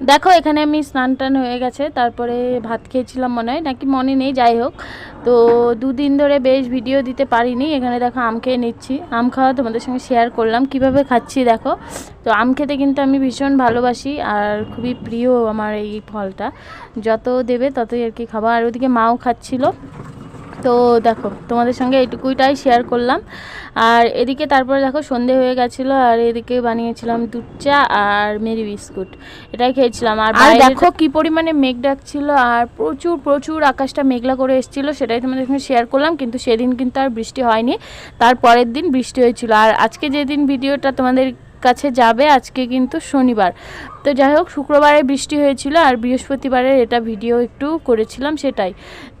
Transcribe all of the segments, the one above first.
দেখো, এখানে আমি স্নান টান হয়ে গেছে, তারপরে ভাত খেয়েছিলাম মনে হয়, নাকি মনে নেই, যাই হোক। তো দুদিন ধরে বেশ ভিডিও দিতে পারিনি, এখানে দেখো আম খেয়ে নিচ্ছি। আম খাওয়া তোমাদের সঙ্গে শেয়ার করলাম, কীভাবে খাচ্ছি দেখো। তো আম খেতে কিন্তু আমি ভীষণ ভালোবাসি, আর খুবই প্রিয় আমার এই ফলটা। যত দেবে ততই আর কি খাব। আর ওদিকে মাও খাচ্ছিলো। তো দেখো তোমাদের সঙ্গে এইটুকুইটাই শেয়ার করলাম। আর এদিকে তারপরে দেখো সন্ধে হয়ে গেছিল আর এদিকে বানিয়েছিলাম দুধ চা আর মেরি বিস্কুট। এটাই খেয়েছিলাম। আর দেখো কি পরিমাণে মেঘ ডাকছিল আর প্রচুর প্রচুর আকাশটা মেঘলা করে এসেছিল সেটাই তোমাদের সঙ্গে শেয়ার করলাম কিন্তু সেদিন কিন্তু আর বৃষ্টি হয়নি। তার পরের দিন বৃষ্টি হয়েছিল। আর আজকে যেদিন ভিডিওটা তোমাদের কাছে যাবে আজকে কিন্তু শনিবার। তো যাই হোক, শুক্রবারে বৃষ্টি হয়েছিল আর বৃহস্পতিবারের এটা ভিডিও একটু করেছিলাম সেটাই।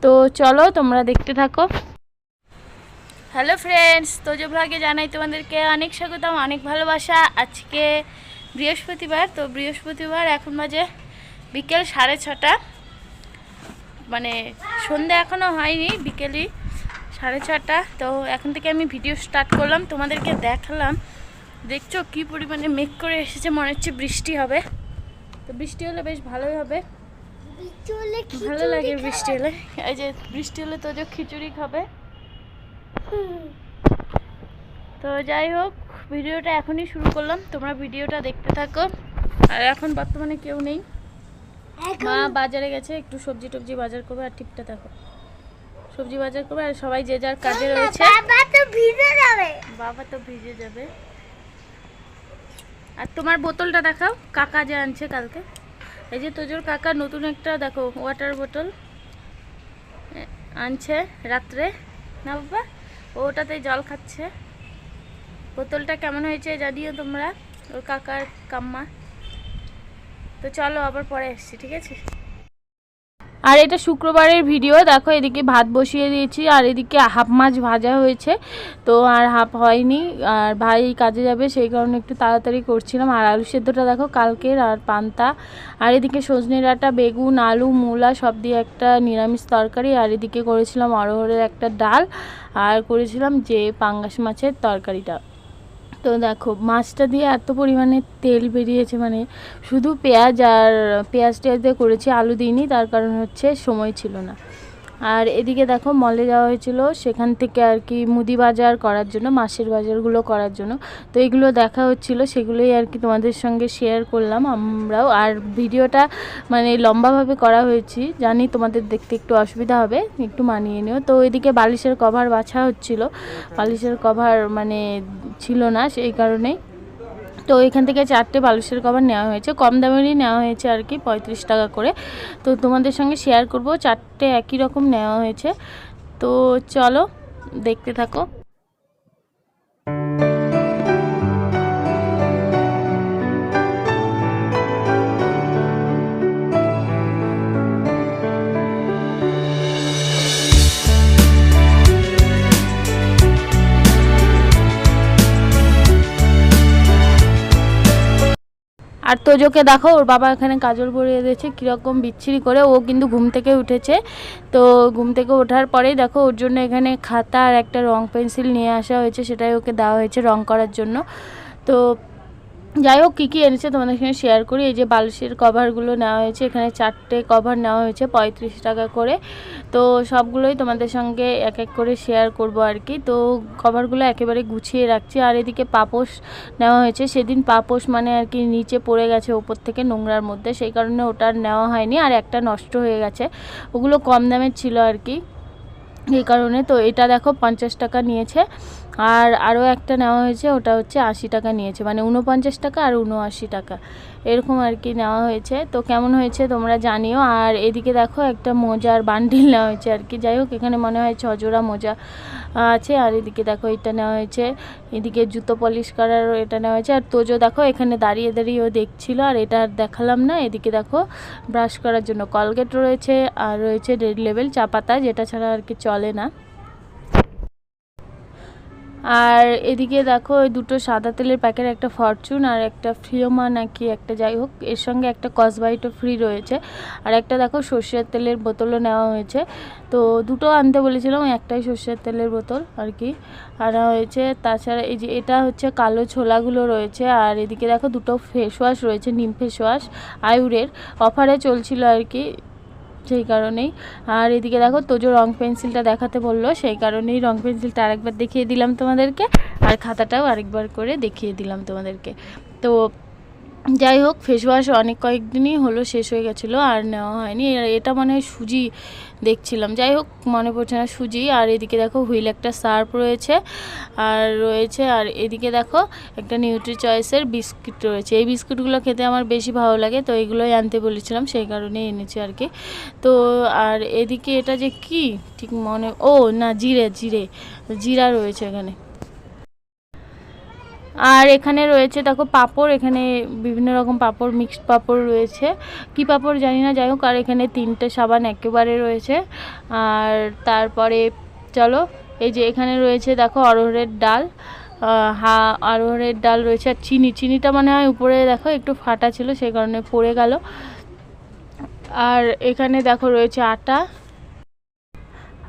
তো চলো তোমরা দেখতে থাকো। হ্যালো ফ্রেন্ডস তোজো ভ্লগে জানাই তোমাদেরকে অনেক স্বাগতম, অনেক ভালোবাসা। আজকে বৃহস্পতিবার, তো বৃহস্পতিবার এখন বাজে বিকেল সাড়ে ছটা। মানে সন্ধে এখনও হয়নি, বিকেলই সাড়ে ছটা। তো এখন থেকে আমি ভিডিও স্টার্ট করলাম, তোমাদেরকে দেখালাম। দেখছ কি পরিমাণে মেঘ করে এসেছে মনে হচ্ছে বৃষ্টি হবে। তো বৃষ্টি হলে বেশ ভালোই হবে। ভালো লাগে বৃষ্টি হলে। এই যে বৃষ্টি হলে তো যে খিচুড়ি খাবে। তো যাই হোক ভিডিওটা এখনই শুরু করলাম। তোমরা ভিডিওটা দেখতে থাকো। আর এখন বর্তমানে কেউ নেই। মা বাজারে গেছে একটু সবজি টবজি বাজার করবে। আর ঠিকটা দেখো। সবজি বাজার করবে আর সবাই যে যার কাজে রয়েছে। বাবা তো ভিজে যাবে। বাবা তো ভিজে যাবে। আর তোমার বোতলটা দেখাও, কাকা যে আনছে কালকে। এই যে তোজোর কাকা নতুন একটা, দেখো ওয়াটার বোতল আনছে রাত্রে। না বাবা, ও ওটাতে জল খাচ্ছে। বোতলটা কেমন হয়েছে জানিও তোমরা, ওর কাকার কাম্মা। তো চলো আবার পরে এসছি ঠিক আছে? আর এটা শুক্রবারের ভিডিও দেখো এদিকে ভাত বসিয়ে দিয়েছি, আর এদিকে হাফ মাছ ভাজা হয়েছে। তো আর হাফ হয়নি, আর ভাই কাজে যাবে, সেই কারণে একটু তাড়াতাড়ি করছিলাম। আর আলু সেদ্ধটা দেখো কালকের, আর পান্তা। আর এদিকে সজনে ডাঁটা, বেগুন, আলু, মূলা, সব দিয়ে একটা নিরামিষ তরকারি। আর এদিকে করেছিলাম অরহরের একটা ডাল, আর করেছিলাম যে পাঙ্গাস মাছের তরকারিটা। তো দেখো, মাছটা দিয়ে এত পরিমাণে তেল বেরিয়েছে মানে শুধু পেঁয়াজ আর, পেঁয়াজ টেয়াজ দিয়ে করেছি, আলু দিইনি, তার কারণ হচ্ছে সময় ছিল না। আর এদিকে দেখো মলে যাওয়া হয়েছিল, সেখান থেকে আর কি মুদি বাজার করার জন্য, মাসের বাজারগুলো করার জন্য। তো এগুলো দেখা হচ্ছিল, সেগুলোই আর কি তোমাদের সঙ্গে শেয়ার করলাম, আমরাও। আর ভিডিওটা মানে লম্বাভাবে করা হয়েছি, জানি তোমাদের দেখতে একটু অসুবিধা হবে, একটু মানিয়ে নিও। তো এদিকে বালিশের কভার বাছা হচ্ছিল, বালিশের কভার মানে ছিল না, সেই কারণেই। তো এখান থেকে চারটে বালুশের কভার নেওয়া হয়েছে। কম দামেরই নেওয়া হয়েছে আর কি, পঁয়ত্রিশ টাকা করে। তো তোমাদের সঙ্গে শেয়ার করব, চারটে একই রকম নেওয়া হয়েছে। তো চলো, দেখতে থাকো। আর তোজোকে দেখো, ওর বাবা এখানে কাজল পরিয়ে দিয়েছে, কীরকম বিচ্ছিরি করে। ও কিন্তু ঘুম থেকে উঠেছে। তো ঘুম থেকে ওঠার পরেই দেখো, ওর জন্য এখানে খাতা আর একটা রং পেন্সিল নিয়ে আসা হয়েছে। সেটাই ওকে দেওয়া হয়েছে রং করার জন্য। তো যাই হোক কী কী এনেছে তোমাদের সঙ্গে শেয়ার করি? এই যে বালিশের কভারগুলো নেওয়া হয়েছে, এখানে চারটে কভার নেওয়া হয়েছে, পঁয়ত্রিশ টাকা করে। তো সবগুলোই তোমাদের সঙ্গে এক এক করে শেয়ার করব আর কি। তো কভারগুলো একেবারে গুছিয়ে রাখছি। আর এদিকে পাপোশ নেওয়া হয়েছে। সেদিন পাপোশ মানে আর কি নিচে পড়ে গেছে, ওপর থেকে নোংরার মধ্যে। সেই কারণে ওটা নেওয়া হয়নি, আর একটা নষ্ট হয়ে গেছে। ওগুলো কম দামের ছিল আর কি। এই কারণে তো এটা দেখো পঞ্চাশ টাকা নিয়েছে। আর আরও একটা নেওয়া হয়েছে, ওটা হচ্ছে আশি টাকা নিয়েছে। মানে উনপঞ্চাশ টাকা আর উনআশি টাকা। এরকম আর কি নেওয়া হয়েছে। তো কেমন হয়েছে তোমরা জানিও। আর এদিকে দেখো একটা মোজার বান্ডিল নেওয়া হয়েছে আর কি। যাই হোক, এখানে মনে হয় ছজোড়া মোজা আছে, আর এদিকে দেখো এটা নেওয়া হয়েছে, এদিকে জুতো পলিশ করারও এটা নেওয়া হয়েছে, আর তোজো দেখো এখানে দাঁড়িয়ে দাঁড়িয়ে ও দেখছিল, আর এটা আর দেখালাম না, এদিকে দেখো ব্রাশ করার জন্য কলগেট রয়েছে, আর রয়েছে রেড লেভেল চা পাতা যেটা ছাড়া আর কি চলে না। আর এদিকে দেখো, ওই দুটো সাদা তেলের প্যাকেট একটা ফরচুন আর একটা ফ্রিওমা নাকি একটা যাই হোক, এর সঙ্গে একটা কসবাইটও ফ্রি রয়েছে। আর একটা দেখো, সর্ষের তেলের বোতলও নেওয়া হয়েছে। তো দুটো আনতে বলেছিলাম একটাই সর্ষের তেলের বোতল আর কি। আনা হয়েছে, তাছাড়া এই যে এটা হচ্ছে কালো ছোলাগুলো রয়েছে। আর এদিকে দেখো, দুটো ফেস ওয়াশ রয়েছে, নিম ফেস ওয়াশ আয়ুরের। অফারে চলছিল আর কি। সেই কারণেই। আর এদিকে দেখো তোজো রং পেন্সিলটা দেখাতে বলল, সেই কারণেই রং পেন্সিলটা আরেকবার দেখিয়ে দিলাম তোমাদেরকে। আর খাতাটাও আরেকবার করে দেখিয়ে দিলাম তোমাদেরকে। তো যাই হোক ফেস ওয়াশ অনেক কয়েকদিনই হলো শেষ হয়ে গেছিল, আর নেওয়া হয়নি। এটা মনে হয় সুজি দেখছিলাম। যাই হোক মনে পড়ছে না সুজি। আর এদিকে দেখো, হুইল একটা সার্ফ রয়েছে, আর রয়েছে, আর এদিকে দেখো, একটা নিউট্রি চয়েসের বিস্কিট রয়েছে। এই বিস্কুটগুলো খেতে আমার বেশি ভালো লাগে, তো এগুলোই আনতে বলেছিলাম, সেই কারণেই এনেছি আর কি। তো, আর এদিকে এটা যে কি? ঠিক মনে, ও না, জিরে জিরে, জিরা রয়েছে এখানে। আর এখানে রয়েছে, দেখো পাপড়, এখানে বিভিন্ন রকম পাপড় মিক্সড পাপড় রয়েছে। কি পাপড় জানি না, যাই হোক, আর এখানে তিনটে সাবান একেবারে রয়েছে। আর তারপরে চলো, এই যে এখানে রয়েছে, দেখো অরহরের ডাল। হা অরহরের ডাল রয়েছে, আর চিনি, চিনিটা মনে হয় উপরে, দেখো একটু ফাটা ছিল, সেই কারণে পড়ে গেল। আর এখানে দেখো রয়েছে আটা।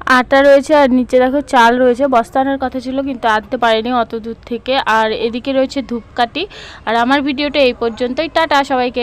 আটা রয়েছে আর নিচে দেখো চাল রয়েছে। বস্তা আনার কথা ছিল কিন্তু আনতে পারিনি অত দূর থেকে। আর এদিকে রয়েছে ধূপকাঠি। আর আমার ভিডিওটা এই পর্যন্তই। টাটা সবাইকে।